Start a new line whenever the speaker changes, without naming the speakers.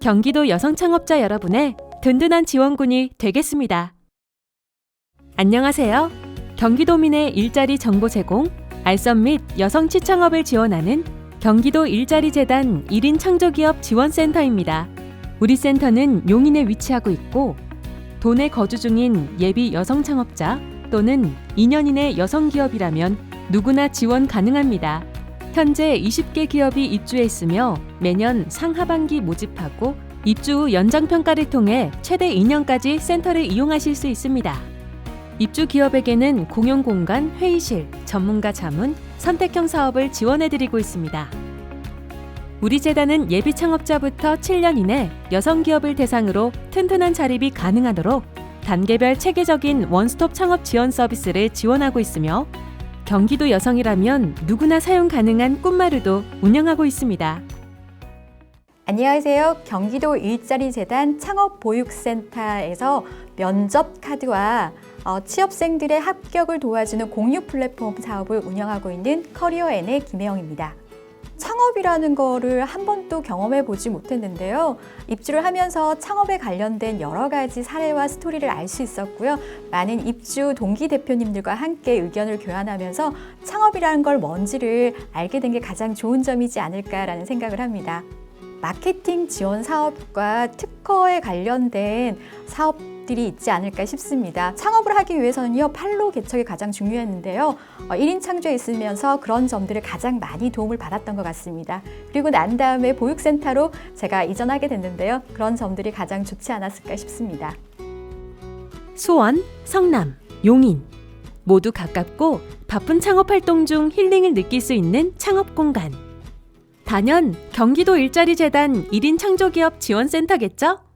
경기도 여성 창업자 여러분의 든든한 지원군이 되겠습니다. 안녕하세요. 경기도민의 일자리 정보 제공, 알선 및 여성 취창업을 지원하는 경기도 일자리 재단 1인 창조기업 지원센터입니다. 우리 센터는 용인에 위치하고 있고 도내 거주 중인 예비 여성 창업자 또는 2년인의 여성 기업이라면 누구나 지원 가능합니다. 현재 20개 기업이 입주해 있으며 매년 상하반기 모집하고 입주 후 연장 평가를 통해 최대 2년까지 센터를 이용하실 수 있습니다. 입주 기업에게는 공용 공간, 회의실, 전문가 자문, 선택형 사업을 지원해 드리고 있습니다. 우리 재단은 예비 창업자부터 7년 이내 여성 기업을 대상으로 튼튼한 자립이 가능하도록 단계별 체계적인 원스톱 창업 지원 서비스를 지원하고 있으며 경기도 여성이라면 누구나 사용 가능한 꿈마루도 운영하고 있습니다.
안녕하세요. 경기도 일자리 재단 창업 보육센터에서 면접 카드와 어, 취업생들의 합격을 도와주는 공유 플랫폼 사업을 운영하고 있는 커리어N의 김혜영입니다. 창업이라는 거를 한 번도 경험해 보지 못했는데요. 입주를 하면서 창업에 관련된 여러 가지 사례와 스토리를 알 수 있었고요. 많은 입주 동기 대표님들과 함께 의견을 교환하면서 창업이라는 걸 뭔지를 알게 된 게 가장 좋은 점이지 않을까라는 생각을 합니다. 마케팅 지원 사업과 특허에 관련된 사업들이 있지 않을까 싶습니다. 창업을 하기 위해서는요, 판로 개척이 가장 중요했는데요. 어, 1인 창조에 있으면서 그런 점들을 가장 많이 도움을 받았던 것 같습니다. 그리고 난 다음에 보육센터로 제가 이전하게 됐는데요. 그런 점들이 가장 좋지 않았을까 싶습니다.
수원, 성남, 용인 모두 가깝고 바쁜 창업 활동 중 힐링을 느낄 수 있는 창업 공간. 단연 경기도 일자리 재단 1인 창조기업 지원센터겠죠?